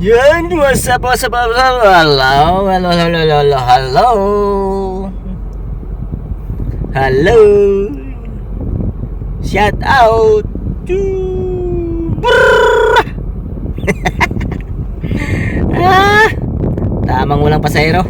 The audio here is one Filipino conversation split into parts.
Yan, what's up, what's up, what's up? Hello, hello, hello, hello, hello. Hello. Shout out to... Ah, tamang walang pasahero.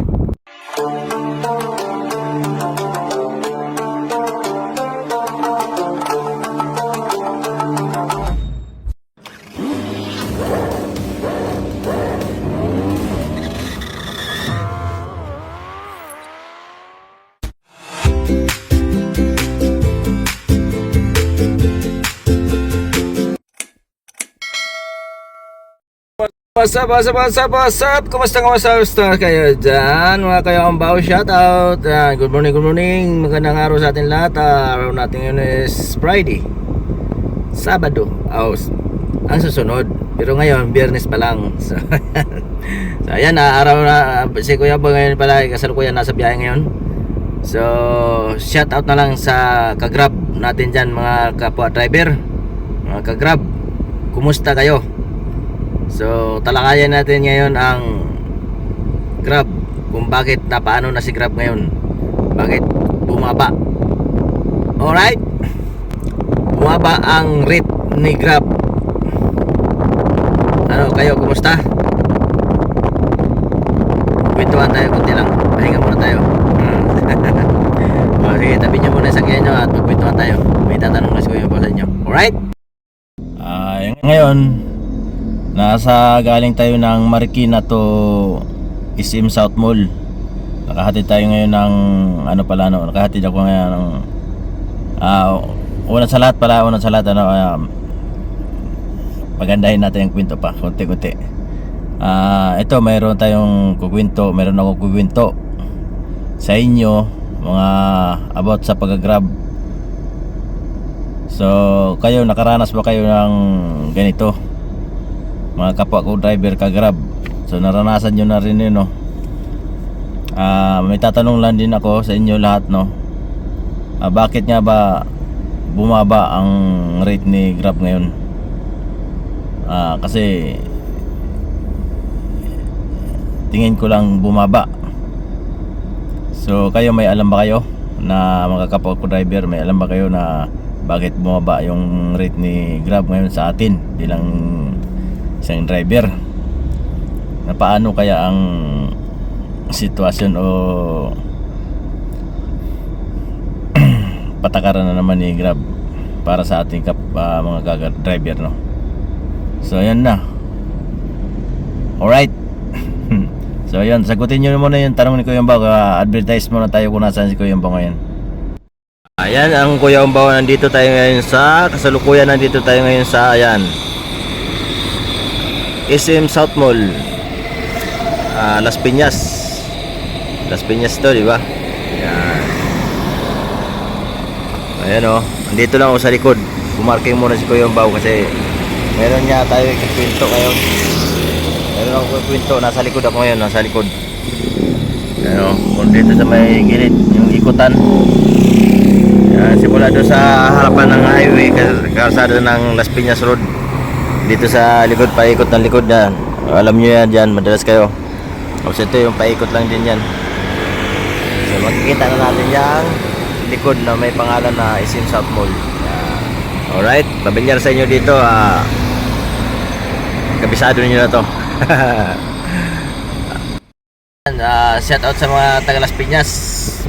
What's up, what's up, what's up, what's up? Kumusta, kumusta, kumusta kayo dyan? Mga kayo ang bao, shout out. Yan, good morning, good morning. Magandang araw sa atin lahat. Ah, araw natin yun is Friday. Sabado. Oh, ang susunod. Pero ngayon, biyernes pa lang. So, so ayan, ah, araw na, si Kuya Bo ngayon pala, kasalukuyan nasa biyahe ngayon. So, shout out na lang sa kagrab natin dyan, mga kapwa driver. Mga kagrab, kumusta kayo? So, talakayan natin ngayon ang Grab. Kung bakit na paano na si Grab ngayon. Bakit bumaba. Alright? Bumaba ang rate ni Grab. Ano kayo, kumusta? Kwentuhan tayo kunti lang. Pahinga muna tayo. Hmm. o, sige, tabi nyo muna sa sakyan nyo at magkwentuhan tayo. May tatanong na si Kuya Bo sa inyo. Alright? Ah, ngayon, Nasa galing tayo ng Marikina to SM South Mall. Nakahatid tayo ngayon ng ano pala no, nakahatid ako ngayon ng ah una sa lahat pala, una sa lahat ano um, pagandahin natin yung kwento pa, konti-konti. Ah, ito mayroon tayong kukwento, mayroon ako kukwento sa inyo mga about sa pag-grab. So, kayo nakaranas ba kayo ng ganito? Mga kapwa ko driver ka grab. So naranasan nyo na rin yun no? Ah, may tatanong lang din ako sa inyo lahat no? Ah, bakit nga ba bumaba ang rate ni grab ngayon? Ah, kasi tingin ko lang bumaba. So kayo may alam ba kayo na mga kapwa ko driver may alam ba kayo na bakit bumaba yung rate ni Grab ngayon sa atin bilang isang driver. Na paano kaya ang sitwasyon o patakaran na naman ni Grab para sa ating kap, ah, mga driver no? So ayan na. Alright. So ayan sagutin nyo muna yung tanong ni Kuya uh, advertise muna tayo kung nasaan si Kuya Mbao ngayon. Ayan ang Kuya Mbao nandito tayo ngayon sa kasalukuyan nandito tayo ngayon sa ayan SM South Mall. Ah, Las Piñas. Las Piñas to di ba? Yan. Ayan o andito lang ako sa likod. Bumarking muna si Kuya Mbao kasi meron niya tayo ikikwento ngayon. Meron ako ikikwento nasa likod ako ngayon nasa likod. Ayan o kung dito sa may gilid yung ikutan. Yan, simula doon sa harapan ng highway kas- kalsada ng Las Piñas Road dito sa likod paikot ng likod na alam nyo yan dyan madalas kayo. Tapos ito yung paikot lang din yan. So makikita na natin yung likod na may pangalan na Isim South Mall. Yan. alright pabilyar sa inyo dito ah. Kabisado niyo na to. Uh, shout out sa mga taga Las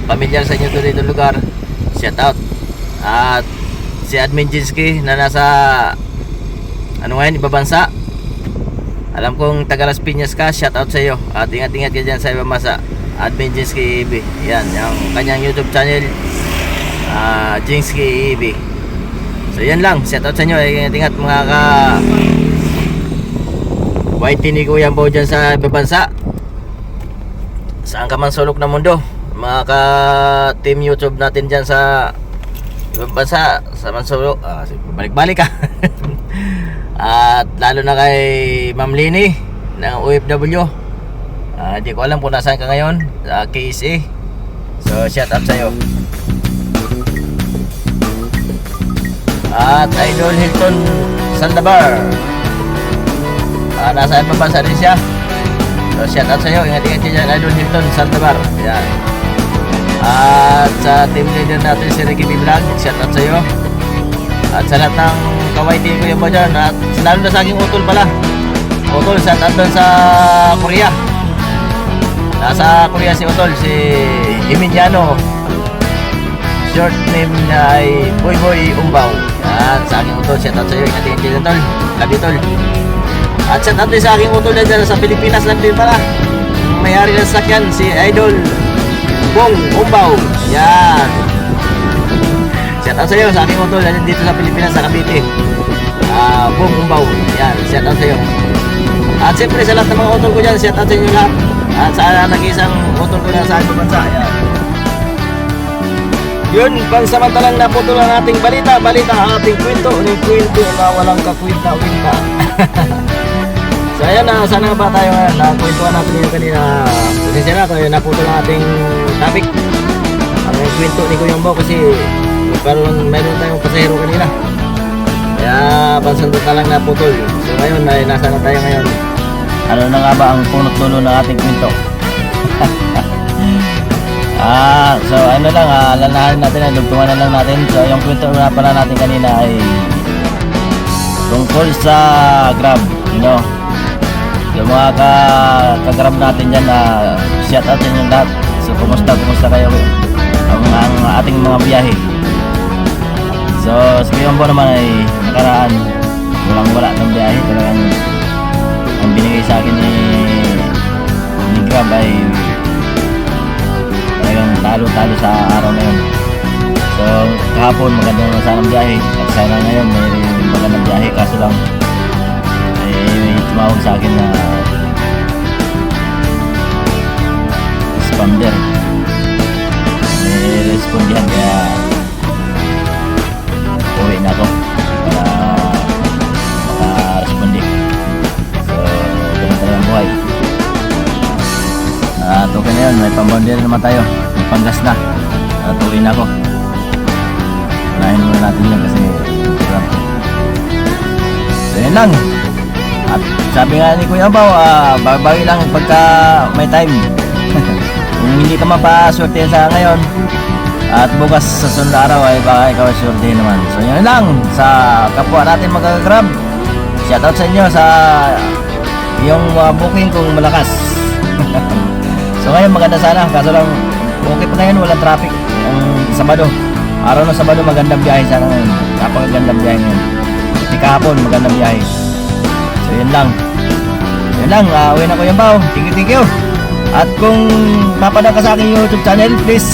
pamilyar sa inyo to dito lugar. Shout out. At si Admin Jinsky na nasa ano ngayon, iba bansa. Alam kong taga Las Piñas ka, shout out sa iyo. At ingat-ingat ka dyan sa ibang bansa. Admin Jinsky EB. Yan, yung kanyang YouTube channel. Uh, Jinsky EB. So yan lang, shout out sa inyo. Ingat-ingat mga ka... White ni Kuya Bo dyan sa ibang bansa. Saan ka man sulok ng mundo. Mga ka team YouTube natin dyan sa ibang bansa. Sa Mansulok. Ah, balik-balik ka. At lalo na kay Ma'am Lini ng OFW. Ah, Hindi ko alam kung nasaan ka ngayon sa KSA. So shout out sa iyo. At Idol Hilton Sandabar. Ah, nasa ibang bansa rin siya. So, shout out sa'yo. Ingat-ingat ka dyan. Idol Hilton, Santa Bar. Yan. At sa team leader natin si Ricky B. Vlog, shout out sa'yo. At sa lahat ng kawaiti ko yung mo dyan. At lalo na sa aking utol pala. Utol, shout out doon sa Korea. Nasa Korea si Utol, si Emiliano. Short name niya ay Boy Boy Umbaw. Yan, sa aking utol, shout out sa'yo. Ingat-ingat ka dyan, tol. At shout out sa aking utol na dyan sa Pilipinas lang din pala. Mayari ng sakyan, si Idol Bong Umbaw. Yan. Shout out sa'yo sa aking utol na dito sa Pilipinas, sa Cavite. Ah, Bong Umbaw. Yan, shout out sa'yo. At siyempre sa lahat ng mga utol ko dyan, shout out sa inyo lahat. At sa nag-isang utol ko na sa ating bansa. Yan. Yun, pansamantalang naputol ang ating balita. Balita ang ating kwento. Yung kwento na walang kakwinta-kwinta. so ayan na, sana nga ba tayo ngayon? Nakwentuhan natin yung kanina. Pasensya na kung naputol ang ating topic. Ang kwento ni Kuyang Bao kasi parang mayroon tayong pasahero kanina. Kaya pansamantalang naputol. So ngayon, ay nasa na tayo ngayon. Ano na nga ba ang punot dulo ng ating kwento? Ah, so ano lang, ah, alalahanin natin, ay dugtungan na lang natin. So yung kwento na pala natin kanina ay tungkol sa Grab, you know. Yung mga ka, ka-Grab natin dyan na shout out din yung lahat. So kumusta, kumusta kayo ang, ang ating mga biyahe. So sa ngayon po naman ay nakaraan, walang wala ng biyahe. Talagang ang binigay sa akin ni, ni Grab ay talagang talo-talo sa araw na yun. So, kahapon maganda na sana ang biyahe. At sana ngayon may At okay na yun, may pamboundary naman tayo. May na. At uwi na ako. Unahin muna natin yun kasi hirap. So yun lang. At sabi nga ni Kuya Bao, ah, babawi lang pagka may time. Kung hindi ka mapaswerte sa ngayon, at bukas sa sunod araw ay baka ikaw ay swerte naman. So yun lang sa kapwa natin magka-grab. Shoutout sa inyo sa yung uh, booking kung malakas. So ngayon maganda sana, kaso lang okay pa ngayon, walang traffic. Ang Sabado, araw ng Sabado magandang biyahe sana ngayon. Napakagandang biyahe ngayon. Di kahapon, magandang biyahe. So yun lang. Yun lang, uh, uwi na ko yung bao. Thank you, thank you. At kung mapadang ka sa aking YouTube channel, please,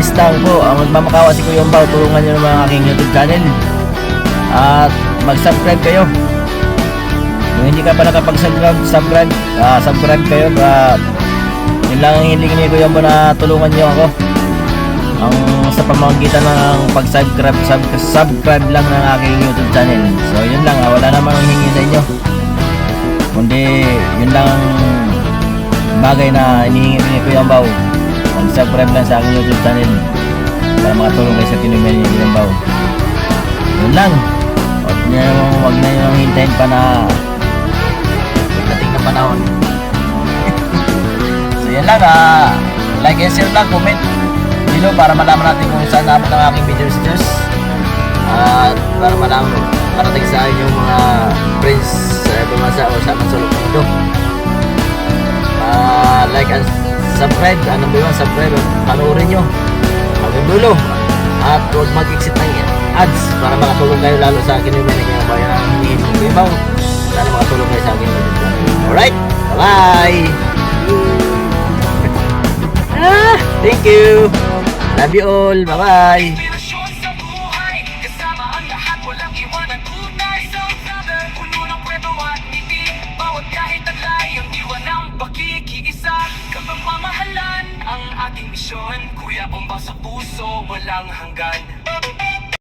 please lang po, ang magmamakawa si Kuya Bao, tulungan nyo naman ang aking YouTube channel. At mag-subscribe kayo. Kung hindi ka pa nakapag-subscribe, subscribe, ah, subscribe kayo para yun lang ang hiling ni Kuya Bo na tulungan niyo ako. Ang sa pamamagitan ng pag-subscribe sub, subscribe lang ng aking YouTube channel. So yun lang, ah, wala namang hingi sa inyo. Kundi yun lang ang bagay na inihingi ni Kuya Bao. Mag-subscribe lang sa aking YouTube channel para makatulong kayo sa kinumyan ni Kuya Bao. Yun lang. Huwag niyo wag na yung hintayin pa na pagdating na panahon. Lang ah. Like and share lang, comment below para malaman natin kung saan naman ang aking video videos. At para malaman parating sa akin yung mga friends sa ibang bansa o sa mansulok ng mundo. Ah, like and subscribe. Ano ba yun? Subscribe. Panoorin nyo. Hanggang dulo. At huwag mag-exit ng ads para makatulong kayo lalo sa akin yung may nagkakabayan ng hinihin ng ibaw. Sana makatulong kayo sa akin. Alright? Bye-bye! Ah, thank you. Love you all. Bye-bye. Ang ating misyon Kuya Omba sa puso Walang hanggan